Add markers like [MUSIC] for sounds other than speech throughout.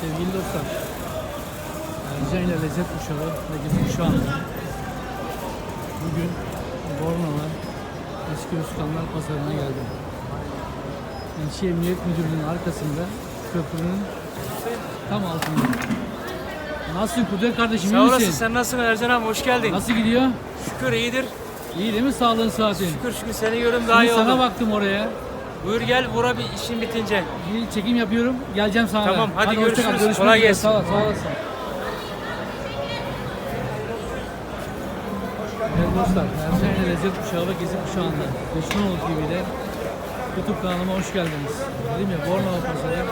Sevgili dostlar, Ercan ile Lezzet Kuşağı Gezi Kuşağı'nda bugün Bornova Eski Özkanlar Pazarı'na geldim. İlçe Emniyet Müdürlüğü'nün arkasında köprünün tam altında. Nasılsın Kudret kardeşim iyi Sağ olasın. misin? Sen nasılsın Ercan abi? Hoş geldin. Nasıl gidiyor? Şükür iyidir. İyi değil mi sağlığın saatin? Şükür şükür seni görüyorum daha iyi Şimdi sana oldu. baktım oraya. Buyur gel vura bir işin bitince. Bir çekim yapıyorum. Geleceğim sana. Tamam, hadi kal, görüşürüz. görüşmek Kolay gelsin. Sağ, ol- sağ olasın. Evet dostlar, Ercan ile Lezzet Kuşağı ve Gezi Kuşağı'nda Beşinoğlu TV'de YouTube kanalıma hoş geldiniz. Dedim ya Bornova Pazarı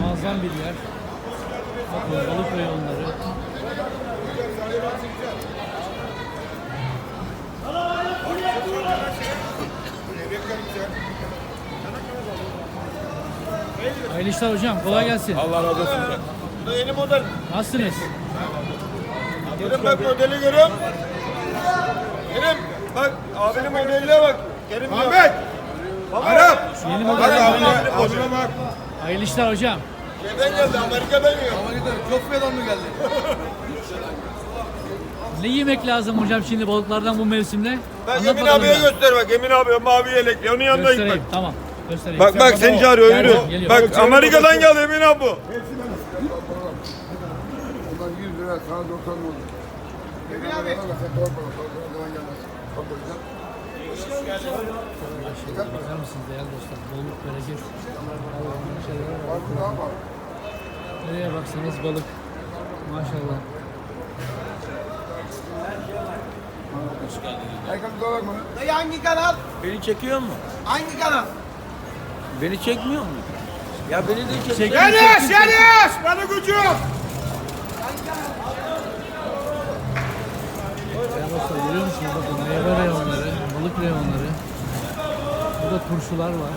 muazzam bir yer. Bakın balık reyonları. Hayırlı işler hocam, kolay gelsin. Allah razı olsun. Bu da yeni model. Nasılsınız? Kerim bak modeli görüyor musun? Kerim bak abinin modeline bak. Kerim Ahmet. Arap. Yeni Bak model. abine, abine bak. Hayırlı işler hocam. Şeyden geldi Amerika'dan geliyor. Köfreden mi geldi? [LAUGHS] Ne yemek lazım hocam şimdi balıklardan bu mevsimde? Ben Anlat Emin abiye göster bak. Emin abi mavi yelekli. Onun yanına git bak. Göstereyim tamam. Göstereyim. Bak bak seni çağırıyor yürü. geliyor. Bak Amerika'dan geldi Emin abi. Ondan 100 lira sana 90 oldu. Emin abi. Bakar mısınız değerli dostlar? Bolluk bereket. Allah'ın şeyleri var. Nereye baksanız balık. Maşallah. Dolar mı? Dayı hangi kanal? Beni çekiyor mu? Hangi kanal? Beni çekmiyor mu? Ya beni de çek. Çekin, Enes çekin, Enes. Bana gücüm. Değerli dostlar görüyor musunuz? Bakın meyve reyonları, balık reyonları. Burada turşular var.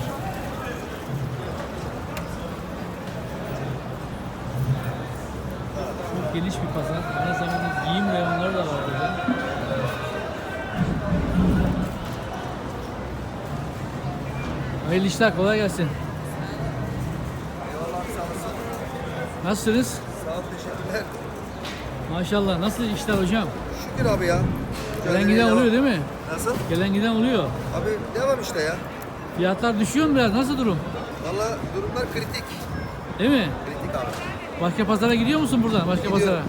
Çok geniş bir pazar. Aynı zamanda giyim reyonları da var burada. Hayırlı işler, kolay gelsin. Nasılsınız? Sağ ol teşekkürler. Maşallah. Nasıl işler hocam? Şükür abi ya. Gelen giden oluyor değil mi? Nasıl? Gelen giden oluyor. Abi devam işte ya. Fiyatlar düşüyor mu biraz? Nasıl durum? Valla durumlar kritik. Değil mi? Kritik abi. Başka pazara gidiyor musun buradan? Başka Gidiyorum. pazara?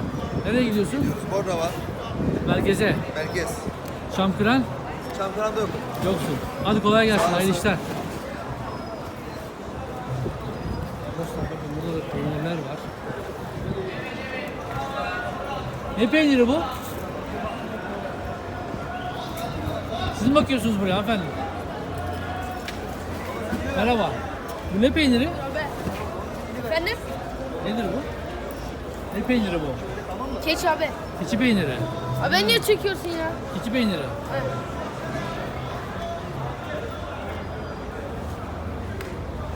Nereye gidiyorsun? Gidiyoruz Bornova, Merkeze. merkez. Şamkıran Şampiyonada yok. yoksun. Hadi kolay gelsin. Hayırlı işler. Dostlar bakın burada da peynirler var. Ne peyniri bu? Siz mi bakıyorsunuz buraya hanımefendi? Merhaba. Bu ne peyniri? Efendim? Nedir bu? Ne peyniri bu? Keç abi. Keçi peyniri. Abi ben niye çekiyorsun ya? Keçi peyniri.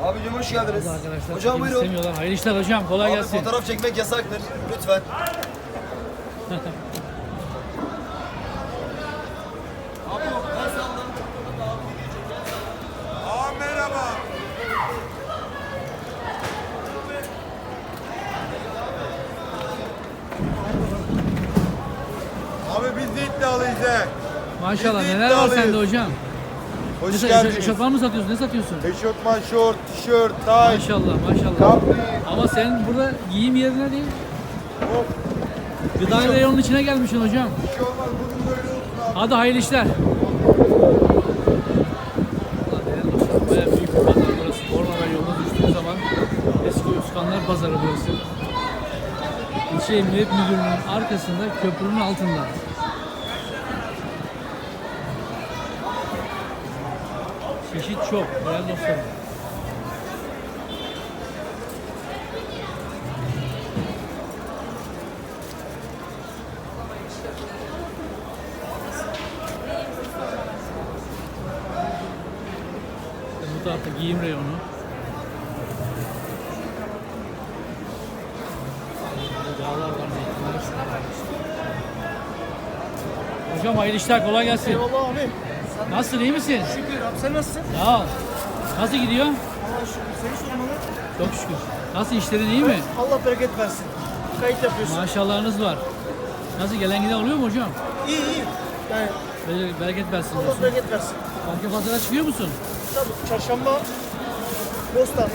Abicim hoş geldiniz. Arkadaşlar Hocam çekim buyurun. istemiyorlar. Hayırlı işler hocam. Kolay Abi gelsin. fotoğraf çekmek yasaktır. Lütfen. Maşallah Biz neler var sende hocam? Hoş Ne sa- geldiniz. Eşofman mı satıyorsun? Ne satıyorsun? Eşofman, şort, tişört, tay. Maşallah maşallah. Kapri. Ama sen burada giyim yerine değil, Hop. Gıda reyonunun içine gelmişsin hocam. Şey olmaz. Bugün böyle olsun abi. Hadi hayırlı işler. Büyük bir pazar burası. Bornova yoluna düştüğü zaman eski Özkanlar Pazarı burası. İlçe Emniyet Müdürlüğü'nün arkasında köprünün altında. Çeşit çok değerli dostlarım. Bu tarafta giyim reyonu. Yağlar var, zeytinler. Hocam hayırlı işler, kolay gelsin. Eyvallah abi. Nasılsın, iyi misin? Şükür abi sen nasılsın? Sağ ol. Nasıl gidiyor? Allah şükür seni sormalı. Çok şükür. Nasıl işlerin iyi mi? Allah bereket versin. Kayıt yapıyorsun. Maşallahınız var. Nasıl gelen giden oluyor mu hocam? İyi iyi. Yani Böyle bereket versin Allah diyorsun. bereket versin. Banka pazara çıkıyor musun? Tabii çarşamba Bostanlı,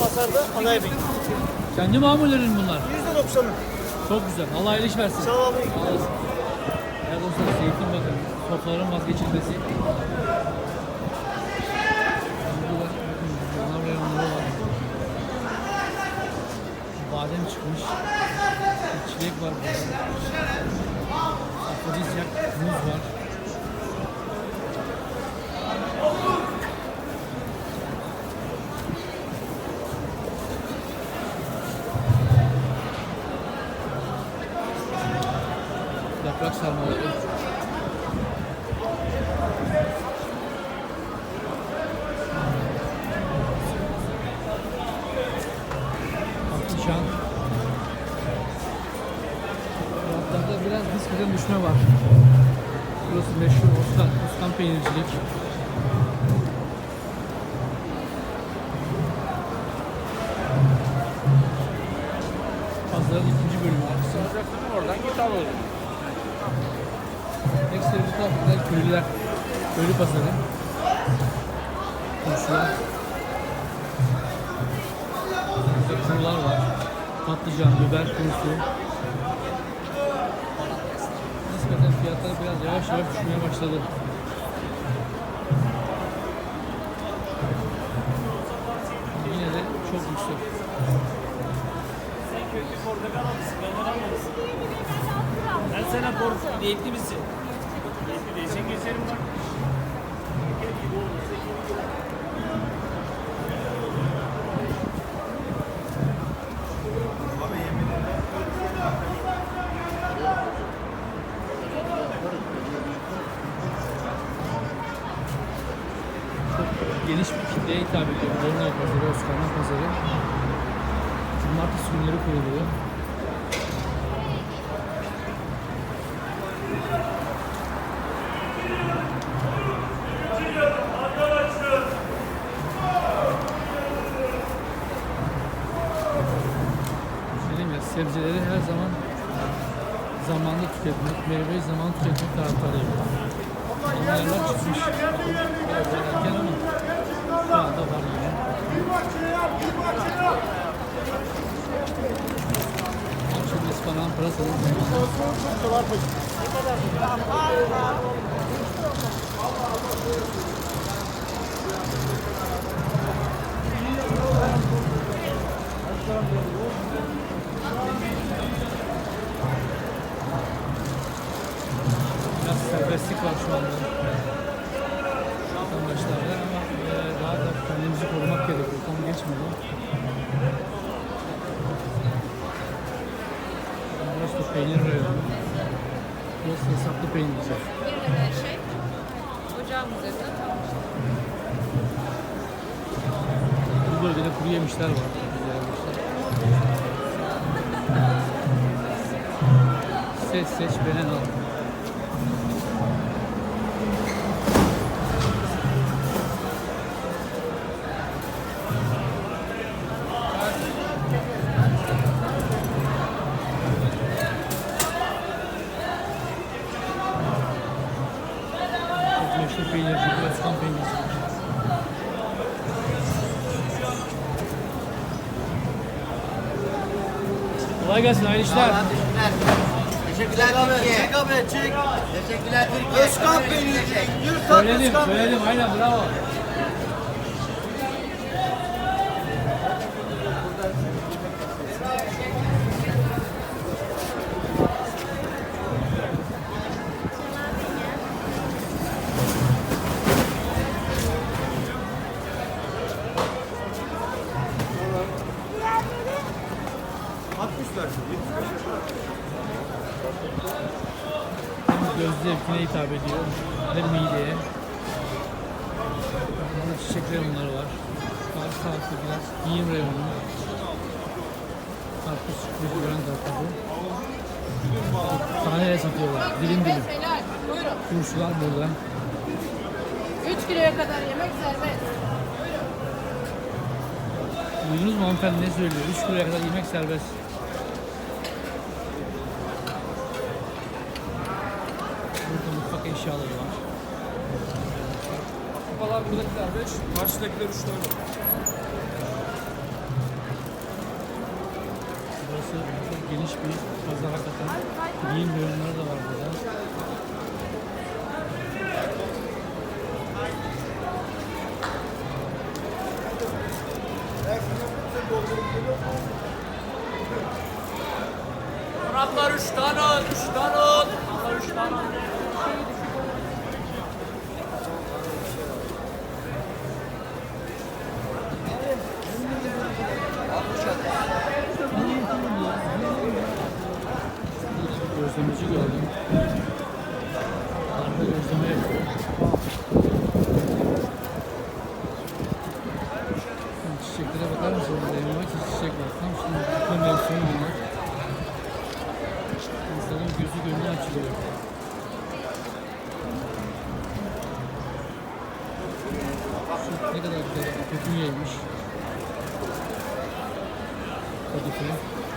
pazarda alay bekliyor. Kendi mamullerin bunlar. Yüzde doksanı. Çok güzel. Allah hayırlı iş versin. Sağ ol abi. Evet dostlar zeytin bakın. Topların vazgeçilmesi. Reyonları var. Badem çıkmış. Çilek var burada. Afrodizyak muz var. Yaprak sarmaları. Patlıcan. Fiyatlarda biraz nispeten düşme var. Burası meşhur Oskan, Oskan peynircilik. Pazarın ikinci bölümü aslında. Oradan git al oğlum. Ekstra bu tarafta köylüler. Köylü pazarı. Turşular. Burada kurular var. Patlıcan, biber kurusu. Nispeten fiyatlar biraz yavaş yavaş düşmeye başladı. Yine de çok yüksek. Ben sana borç niyetli misin? Niyetli değilsen geçerim bak. geniş bir kitleye hitap ediyor. Bornova Pazarı, Osmanlı Pazarı. Cumartesi günleri kuruluyor. Söyleyeyim ya, sebzeleri her zaman zamanında tüketmek, meyveyi zamanında tüketmek taraftarıyım. Çıkmış. Biraz erken ama şu anda var yine. Akşam ıspanan pırasalı. Biraz serbestlik var şu anda. Vatandaşlarda ama e, daha da kendimizi korumak gerekiyor. Tam geçmedi. Burası da peynir reyonu. Burası da saplı peynirci. Bir şey ocağın üzerinde kalmış. Bu bölgede kuru yemişler var. Seç seç benen al. Peynirci, Özkan peynirci. Kolay gelsin, hayırlı işler. Teşekkürler Türkiye. Çek abi çek. Teşekkürler Türkiye. Özkan peynirci. Yürü Söyledim, Özkan söyledim. Aynen, bravo. Göz zevkine hitap ediyor, hem mideye. Burada çiçek reyonları var. Daha sağlıklı biraz giyim reyonu. Karpuz çıkmış, gören karpuzu. Taneye satıyorlar, dilim dilim. Buyurun. Turşular burada. 3 kiloya kadar yemek serbest. Duydunuz mu hanımefendi ne söylüyor? 3 kiloya kadar yemek serbest. Burada mutfak eşyaları var. Kupalar buradakiler 5, karşıdakiler 3 tane. Burası çok geniş bir pazar hakikaten. Giyim bölümleri de var burada. Araplar 3 tane, 3 tane. Araplar 3 tane. Gözlemeci gördüm. Arada gözleme yapıyor. Şimdi Çiçeklere bakar mısınız? Elime ki çiçek var. Tam şimdi bu mevsimi bunlar. İnsanın gözü gönlü açılıyor. Şu ne kadar güzel. Pekunyaymış. Kadife.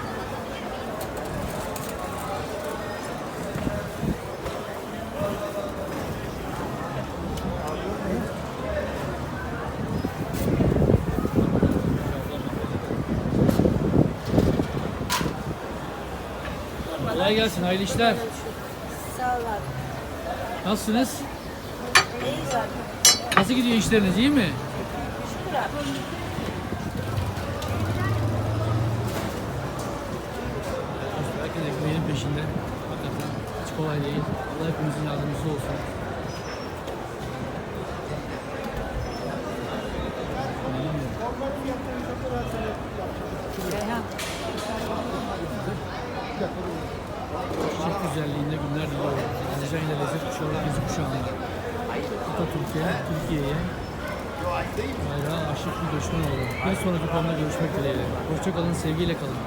Kolay gelsin, hayırlı işler. Sağ ol abi. Nasılsınız? İyiyiz abi. Nasıl gidiyor işleriniz, iyi mi? Şükür abi. Herkes ekmeğinin peşinde. Hakikaten hiç kolay değil. Allah hepimizin yardımcısı olsun. Çiçek güzelliğinde günler diliyorum. Azerbaycan ile lezzet kuşağı, gezi kuşağında. Atatürk'e, Türkiye'ye bayrağı aşık bir göçmen oldu. Bir sonraki konuda görüşmek dileğiyle. Hoşçakalın, sevgiyle kalın.